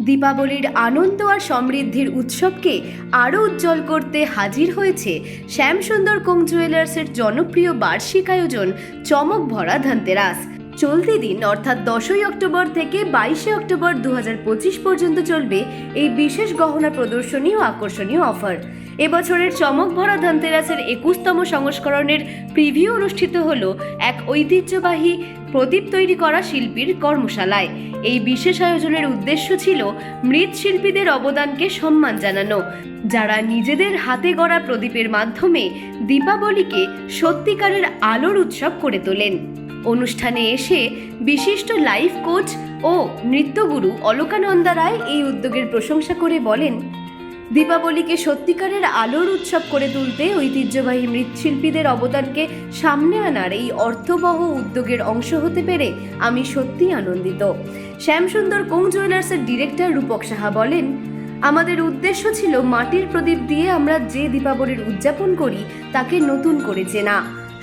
দীপাবলির আনন্দ আর সমৃদ্ধির উৎসবকে আরও উজ্জ্বল করতে হাজির হয়েছে শ্যামসুন্দর কোম জুয়েলার্সের জনপ্রিয় বার্ষিক আয়োজন চমক ভরা ধনতেরাস। চলতি দিন, অর্থাৎ দশই অক্টোবর থেকে বাইশে অক্টোবর দু হাজার পঁচিশ পর্যন্ত চলবে এই বিশেষ গহনা প্রদর্শনী ও আকর্ষণীয় অফার। এবছরের চমক ভরা ধনতেরাসের একুশতম সংস্করণের প্রিভিউ অনুষ্ঠিত হল এক ঐতিহ্যবাহী প্রদীপ তৈরি করা শিল্পীর কর্মশালায়। এই বিশেষ আয়োজনের উদ্দেশ্য ছিল মৃৎশিল্পীদের অবদানকে সম্মান জানানো, যারা নিজেদের হাতে গড়া প্রদীপের মাধ্যমে দীপাবলিকে সত্যিকারের আলোর উৎসব করে তোলেন। অনুষ্ঠানে এসে বিশিষ্ট লাইফ কোচ ও নৃত্যগুরু অলোকানন্দা রায় এই উদ্যোগের প্রশংসা করে বলেন, দীপাবলিকে সত্যিকারের আলোর উৎসব করে তুলতে ঐতিহ্যবাহী মৃৎশিল্পীদের অবদানকে সামনে আনার এই অর্থবহ উদ্যোগের অংশ হতে পেরে আমি সত্যিই আনন্দিত। শ্যামসুন্দর কোং জুয়েলার্সের ডিরেক্টর রূপক সাহা বলেন, আমাদের উদ্দেশ্য ছিল মাটির প্রদীপ দিয়ে আমরা যে দীপাবলির উদযাপন করি তাকে নতুন করে চেনা।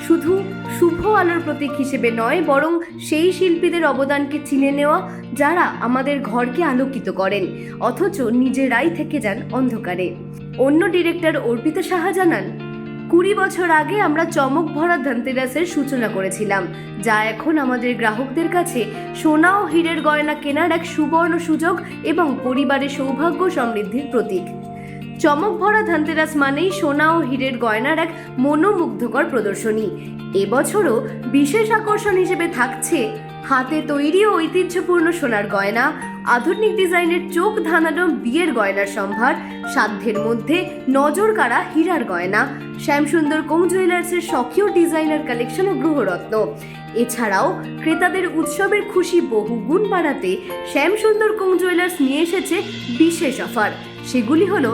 শুধু শুভ আলোর প্রতীক হিসেবে নয়, বরং সেই শিল্পীদের অবদানকে চিনে নেওয়া যারা আমাদের ঘরকে আলোকিত করেন, অথচ নিজেরাই থেকে যান অন্ধকারে। অন্য ডিরেক্টর অর্পিতা সাহা জানান, কুড়ি বছর আগে আমরা চমক ভরা ধনতেরাসের সূচনা করেছিলাম, যা এখন আমাদের গ্রাহকদের কাছে সোনা ও হীরের গয়না কেনার এক সুবর্ণ সুযোগ এবং পরিবারের সৌভাগ্য সমৃদ্ধির প্রতীক। চমক ভরা ধনতেরাস মানেই সোনা ও হীরের গয়নার এক মনোমুগ্ধকর প্রদর্শনী। এবছরও বিশেষ আকর্ষণ হিসেবে থাকছে হাতে তৈরি ও ঐতিহ্যপূর্ণ সোনার গয়না, আধুনিক ডিজাইনের চোখ ধানানো বিয়ের গয়নার সম্ভার, সাধ্যের মধ্যে নজর কাড়া হীরার গয়না, শ্যামসুন্দর কোং জুয়েলার্সের স্বকীয় ডিজাইনার কালেকশন ও গ্রহরত্ন। এছাড়াও ক্রেতাদের উৎসবের খুশি বহু গুণ বাড়াতে শ্যামসুন্দর কোং জুয়েলার্স নিয়ে এসেছে বিশেষ অফার। সেগুলি হলো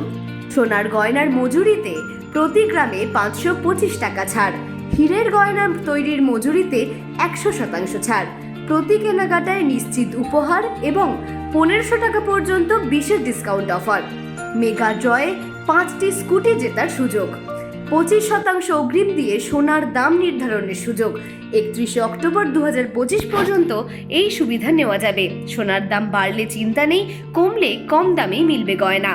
সোনার গয়নার মজুরিতে প্রতি গ্রামে পাঁচশো পঁচিশ টাকা ছাড়। হীরের গয়না তৈরির মজুরিতে একশো শতাংশ ছাড়। প্রতি কেনাকাটায় নিশ্চিত উপহার এবং পনেরোশো টাকা পর্যন্ত বিশেষ ডিসকাউন্ট অফার মেগা জয়ে পাঁচটি স্কুটি জেতার সুযোগ। পঁচিশ শতাংশ অগ্রিম দিয়ে সোনার দাম নির্ধারণের সুযোগ। একত্রিশে অক্টোবর দু হাজার পঁচিশ পর্যন্ত এই সুবিধা নেওয়া যাবে। সোনার দাম বাড়লে চিন্তা নেই, কমলে কম দামেই মিলবে গয়না।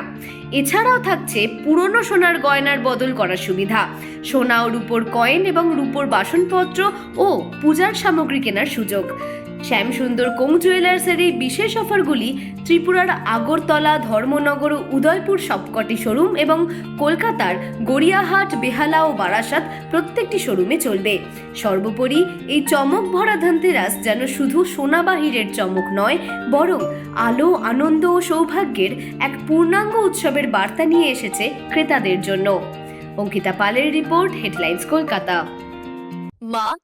এছাড়াও থাকছে পুরনো সোনার গয়নার বদল করার সুবিধা। সোনা ও রূপোর কয়েন এবং রূপোর বাসনপত্র ও পূজার সামগ্রী কেনার সুযোগ। শ্যামসুন্দর কোং জুয়েলার্সের এই বিশেষ অফারগুলি ত্রিপুরার আগরতলা ধর্মনগর ও উদয়পুর সবকটি শোরুম এবং কলকাতার গড়িয়াহাট বেহালা ও বারাসাত প্রত্যেকটি শোরুমে চলবে। সর্বোপরি এই চমক ভরা ধনতেরাস যেন শুধু সোনা বা চমক নয় বরং আলো আনন্দ ও সৌভাগ্যের এক পূর্ণাঙ্গ উৎসবের বার্তা নিয়ে এসেছে ক্রেতাদের জন্য। অঙ্কিতা পালের report headlines Kolkata. Ma,